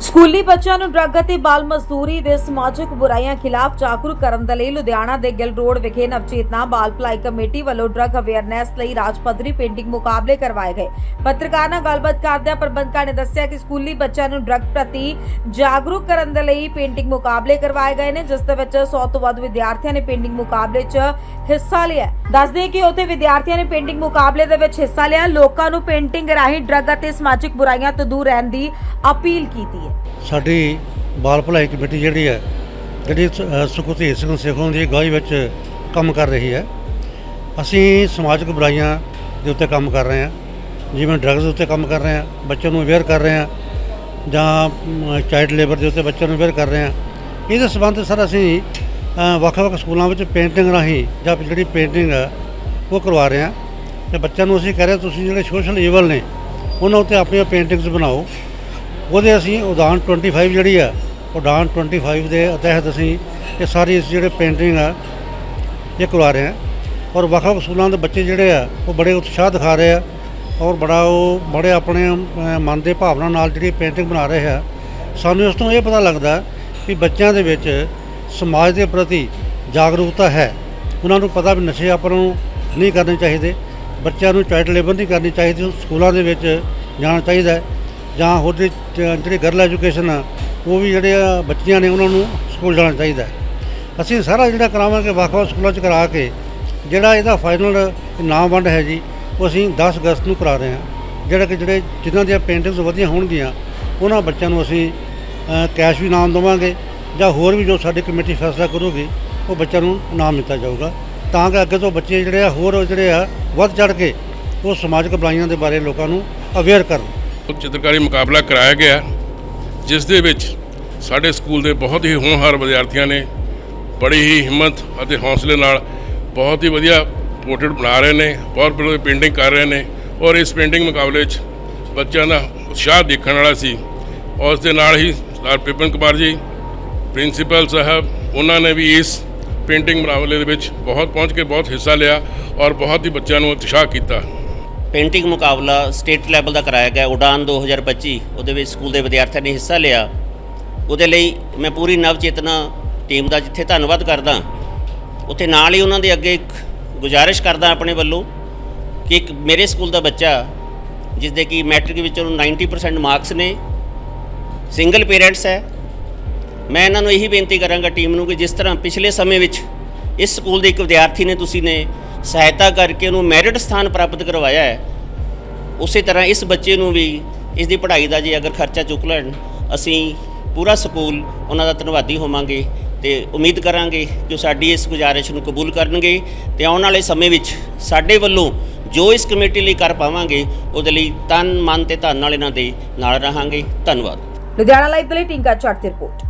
ਸਕੂਲੀ ਬੱਚਿਆਂ ਨੂੰ ਡਰੱਗ ਅਤੇ ਬਾਲ ਮਜ਼ਦੂਰੀ ਦੇ ਸਮਾਜਿਕ ਬੁਰਾਈਆਂ ਖਿਲਾਫ ਜਾਗਰੂਕ ਕਰਨ ਦੇ ਲਈ ਲੁਧਿਆਣਾ ਦੇ ਗਿੱਲ ਰੋਡ ਵਿਖੇ ਨਵਚੇਤਨਾ ਬਾਲ ਭਲਾਈ ਕਮੇਟੀ ਵੱਲੋਂ ਡਰੱਗ ਅਵੇਅਰਨੈਸ ਲਈ ਰਾਜ ਪੱਧਰੀ ਪੇਂਟਿੰਗ ਮੁਕਾਬਲੇ ਕਰਵਾਏ ਗਏ। ਪੱਤਰਕਾਰ ਨਾਲ ਗੱਲਬਾਤ ਕਰਦਿਆਂ ਪ੍ਰਬੰਧਕਾਂ ਨੇ ਦੱਸਿਆ ਕਿ ਸਕੂਲੀ ਬੱਚਿਆਂ ਨੂੰ ਡਰੱਗ ਪ੍ਰਤੀ ਜਾਗਰੂਕ ਕਰਨ ਦੇ ਲਈ ਪੇਂਟਿੰਗ ਮੁਕਾਬਲੇ ਕਰਵਾਏ ਗਏ ਨੇ, ਜਿਸ ਦੇ ਵਿੱਚ 100 ਤੋਂ ਵੱਧ ਵਿਦਿਆਰਥੀਆਂ ਨੇ ਪੇਂਟਿੰਗ ਮੁਕਾਬਲੇ 'ਚ ਹਿੱਸਾ ਲਿਆ ਦੱਸਦੇ ਕਿ ਉੱਥੇ ਵਿਦਿਆਰਥੀਆਂ ਨੇ ਪੇਂਟਿੰਗ ਮੁਕਾਬਲੇ ਦੇ ਵਿੱਚ ਹਿੱਸਾ ਲਿਆ। ਲੋਕਾਂ ਨੂੰ ਪੇਂਟਿੰਗ ਰਾਹੀਂ ਡਰੱਗ ਅਤੇ ਸਮਾਜਿਕ ਬੁਰਾਈਆਂ ਤੋਂ ਦੂਰ ਰਹਿਣ ਦੀ ਅਪੀਲ ਕੀਤੀ ਸਾਡੀ ਬਾਲ ਭਲਾਈ ਕਮੇਟੀ ਜਿਹੜੀ ਹੈ ਜਿਹੜੀ ਸ- ਅ, ਸਿੰਘ ਸੇਖੋਂ ਦੀ ਅਗਵਾਈ ਵਿੱਚ ਕੰਮ ਕਰ ਰਹੀ ਹੈ। ਅਸੀਂ ਸਮਾਜਿਕ ਬੁਰਾਈਆਂ ਦੇ ਉੱਤੇ ਕੰਮ ਕਰ ਰਹੇ ਹਾਂ। ਜਿਵੇਂ ਡਰੱਗਸ ਦੇ ਉੱਤੇ ਕੰਮ ਕਰ ਰਹੇ ਹਾਂ ਬੱਚਿਆਂ ਨੂੰ ਅਵੇਅਰ ਕਰ ਰਹੇ ਹਾਂ ਜਾਂ ਚਾਈਲਡ ਲੇਬਰ ਦੇ ਉੱਤੇ ਬੱਚਿਆਂ ਨੂੰ ਅਵੇਅਰ ਕਰ ਰਹੇ ਹਾਂ। ਇਹਦੇ ਸੰਬੰਧ ਸਰ ਅਸੀਂ ਵੱਖ-ਵੱਖ ਸਕੂਲਾਂ ਵਿੱਚ ਪੇਂਟਿੰਗ ਰਾਹੀਂ ਜਾਂ ਜਿਹੜੀ ਪੇਂਟਿੰਗ ਹੈ ਉਹ ਕਰਵਾ ਰਹੇ ਹਾਂ। ਤੇ ਬੱਚਿਆਂ ਨੂੰ ਅਸੀਂ ਕਹਿ ਰਹੇ ਤੁਸੀਂ ਜਿਹੜੇ ਸੋਸ਼ਲ ਈਵਲ ਨੇ ਉਹਨਾਂ ਉੱਤੇ ਆਪਣੀਆਂ ਪੇਂਟਿੰਗਸ ਬਣਾਓ। ਉਹਦੇ ਅਸੀਂ ਉਡਾਨ 25 ਜਿਹੜੀ ਆ ਉਡਾਨ 25 ਦੇ ਤਹਿਤ ਅਸੀਂ ਇਹ ਸਾਰੀ ਇਸ ਜਿਹੜੇ ਪੇਂਟਿੰਗ ਆ, ਇਹ ਕਰਵਾ ਰਹੇ ਹਾਂ। ਔਰ ਵੱਖ-ਵੱਖ ਸਕੂਲਾਂ ਦੇ ਬੱਚੇ ਜਿਹੜੇ ਆ, ਉਹ ਬੜੇ ਉਤਸ਼ਾਹ ਦਿਖਾ ਰਹੇ ਆ ਔਰ ਬੜਾ ਉਹ ਬੜੇ ਆਪਣੇ ਮਨ ਦੇ ਭਾਵਨਾ ਨਾਲ ਜਿਹੜੀ ਪੇਂਟਿੰਗ ਬਣਾ ਰਹੇ ਆ। ਸਾਨੂੰ ਇਸ ਤੋਂ ਇਹ ਪਤਾ ਲੱਗਦਾ ਕਿ ਬੱਚਿਆਂ ਦੇ ਵਿੱਚ ਸਮਾਜ ਦੇ ਪ੍ਰਤੀ ਜਾਗਰੂਕਤਾ ਹੈ। ਉਹਨਾਂ ਨੂੰ ਪਤਾ ਵੀ ਨਸ਼ੇ ਆਪਾਂ ਨੂੰ ਨਹੀਂ ਕਰਨੇ ਚਾਹੀਦੇ। ਬੱਚਿਆਂ ਨੂੰ ਚਾਈਲਡ ਲੇਬਰ ਨਹੀਂ ਕਰਨੀ ਚਾਹੀਦੀ। ਸਕੂਲਾਂ ਦੇ ਵਿੱਚ ਜਾਣਾ ਚਾਹੀਦਾ ਹੈ। ਜਾਂ ਹੋਰ ਜਿਹੜੀ ਚ- ਜਿਹੜੀ ਗਰਲ ਐਜੂਕੇਸ਼ਨ ਆ, ਉਹ ਵੀ ਜਿਹੜੇ ਆ ਬੱਚੀਆਂ ਨੇ ਉਹਨਾਂ ਨੂੰ ਸਕੂਲ ਜਾਣਾ ਚਾਹੀਦਾ ਅਸੀਂ ਸਾਰਾ ਜਿਹੜਾ ਕਰਾਵਾਂਗੇ, ਵੱਖ-ਵੱਖ ਸਕੂਲਾਂ 'ਚ ਕਰਾ ਕੇ, ਜਿਹੜਾ ਇਹਦਾ ਫਾਈਨਲ ਇਨਾਮ ਵੰਡ ਹੈ ਜੀ, ਉਹ ਅਸੀਂ 10 ਅਗਸਤ ਨੂੰ ਕਰਾ ਰਹੇ ਹਾਂ। ਜਿਹੜਾ ਕਿ ਜਿਹੜੇ, ਜਿਨ੍ਹਾਂ ਦੀਆਂ ਪੇਂਟਿੰਗਸ ਵਧੀਆ ਹੋਣਗੀਆਂ, ਉਹਨਾਂ ਬੱਚਿਆਂ ਨੂੰ ਅਸੀਂ ਕੈਸ਼ ਵੀ ਇਨਾਮ ਦੇਵਾਂਗੇ, ਜਾਂ ਹੋਰ ਵੀ ਜੋ ਸਾਡੀ ਕਮੇਟੀ ਫੈਸਲਾ ਕਰੂਗੀ, ਉਹ ਬੱਚਿਆਂ ਨੂੰ ਇਨਾਮ ਦਿੱਤਾ ਜਾਊਗਾ। ਤਾਂ ਕਿ ਅੱਗੇ ਤੋਂ ਬੱਚੇ ਜਿਹੜੇ ਆ, ਹੋਰ ਜਿਹੜੇ ਆ, ਵੱਧ ਚੜ ਕੇ, ਉਹ ਸਮਾਜਿਕ ਬੁਰਾਈਆਂ ਦੇ ਬਾਰੇ ਲੋਕਾਂ ਨੂੰ ਅਵੇਅਰ ਕਰਨ। ਚਿੱਤਰਕਾਰੀ ਮੁਕਾਬਲਾ ਕਰਾਇਆ ਗਿਆ ਜਿਸ ਦੇ ਵਿੱਚ ਸਾਡੇ ਸਕੂਲ ਦੇ ਬਹੁਤ ਹੀ ਹੋਣਹਾਰ ਵਿਦਿਆਰਥੀਆਂ ਨੇ ਬੜੀ ਹੀ ਹਿੰਮਤ ਅਤੇ ਹੌਸਲੇ ਨਾਲ ਬਹੁਤ ਹੀ ਵਧੀਆ ਪੋਰਟਰੇਟ ਬਣਾ ਰਹੇ ਨੇ, ਬਹੁਤ ਵਧੀਆ ਪੇਂਟਿੰਗ ਕਰ ਰਹੇ ਨੇ ਔਰ ਇਸ ਪੇਂਟਿੰਗ ਮੁਕਾਬਲੇ 'ਚ ਬੱਚਿਆਂ ਦਾ ਉਤਸ਼ਾਹ ਦੇਖਣ ਵਾਲਾ ਸੀ। ਔਰ ਉਸ ਦੇ ਨਾਲ ਹੀ ਸਰ ਪਿਪਨ ਕੁਮਾਰ ਜੀ, ਪ੍ਰਿੰਸੀਪਲ ਸਾਹਿਬ, ਉਹਨਾਂ ਨੇ ਵੀ ਇਸ ਪੇਂਟਿੰਗ ਮੁਕਾਬਲੇ ਦੇ ਵਿੱਚ ਬਹੁਤ ਪਹੁੰਚ ਕੇ ਬਹੁਤ ਹਿੱਸਾ ਲਿਆ ਔਰ ਬਹੁਤ ਹੀ ਬੱਚਿਆਂ ਨੂੰ ਉਤਸ਼ਾਹ ਕੀਤਾ। ਪੇਂਟਿੰਗ ਮੁਕਾਬਲਾ ਸਟੇਟ ਲੈਵਲ ਦਾ ਕਰਾਇਆ ਗਿਆ, ਉਡਾਨ 2025 ਉਹਦੇ ਵਿੱਚ ਸਕੂਲ ਦੇ ਵਿਦਿਆਰਥੀਆਂ ਨੇ ਹਿੱਸਾ ਲਿਆ। ਉਹਦੇ ਲਈ ਮੈਂ ਪੂਰੀ ਨਵ ਚੇਤਨਾ ਟੀਮ ਦਾ ਜਿੱਥੇ ਧੰਨਵਾਦ ਕਰਦਾ, ਉੱਥੇ ਨਾਲ ਹੀ ਉਹਨਾਂ ਦੇ ਅੱਗੇ ਇੱਕ ਗੁਜ਼ਾਰਿਸ਼ ਕਰਦਾ ਆਪਣੇ ਵੱਲੋਂ ਕਿ ਇੱਕ ਮੇਰੇ ਸਕੂਲ ਦਾ ਬੱਚਾ ਜਿਸ ਦੇ ਕਿ ਮੈਟ੍ਰਿਕ ਵਿੱਚ ਉਹਨੂੰ 90% ਮਾਰਕਸ ਨੇ ਸਿੰਗਲ ਪੇਰੈਂਟਸ ਹੈ। ਮੈਂ ਇਹਨਾਂ ਨੂੰ ਇਹੀ ਬੇਨਤੀ ਕਰਾਂਗਾ ਟੀਮ ਨੂੰ ਕਿ ਜਿਸ ਤਰ੍ਹਾਂ ਪਿਛਲੇ ਸਮੇਂ ਵਿੱਚ ਇਸ ਸਕੂਲ ਦੇ ਇੱਕ ਵਿਦਿਆਰਥੀ ਨੇ, ਤੁਸੀਂ ਨੇ ਸਹਾਇਤਾ ਕਰਕੇ ਉਹਨੂੰ ਮੈਰਿਟ ਸਥਾਨ ਪ੍ਰਾਪਤ ਕਰਵਾਇਆ ਹੈ। ਉਸੇ ਤਰ੍ਹਾਂ ਇਸ ਬੱਚੇ ਨੂੰ ਵੀ, ਇਸ ਦੀ ਪੜ੍ਹਾਈ ਦਾ ਜੇ ਅਗਰ ਖਰਚਾ ਚੁੱਕ ਲੈਣ, ਅਸੀਂ ਪੂਰਾ ਸਕੂਲ ਉਹਨਾਂ ਦਾ ਧੰਨਵਾਦੀ ਹੋਵਾਂਗੇ ਤੇ ਉਮੀਦ ਕਰਾਂਗੇ ਕਿ ਉਹ ਸਾਡੀ ਇਸ ਗੁਜ਼ਾਰਿਸ਼ ਨੂੰ ਕਬੂਲ ਕਰਨਗੇ ਤੇ ਆਉਣ ਵਾਲੇ ਸਮੇਂ ਵਿੱਚ ਸਾਡੇ ਵੱਲੋਂ ਜੋ ਇਸ ਕਮੇਟੀ ਲਈ ਕਰ ਪਾਵਾਂਗੇ, ਉਹਦੇ ਲਈ ਤਨ, ਮਨ ਤੇ ਧਨ ਨਾਲ ਇਹਨਾਂ ਦੇ ਨਾਲ ਰਹਾਂਗੇ। ਧੰਨਵਾਦ। ਲੁਧਿਆਣਾ ਲਾਈਵ ਦੇ ਲਈ ਟਿੰਕਾ ਚੱਟ ਰਿਪੋਰਟ।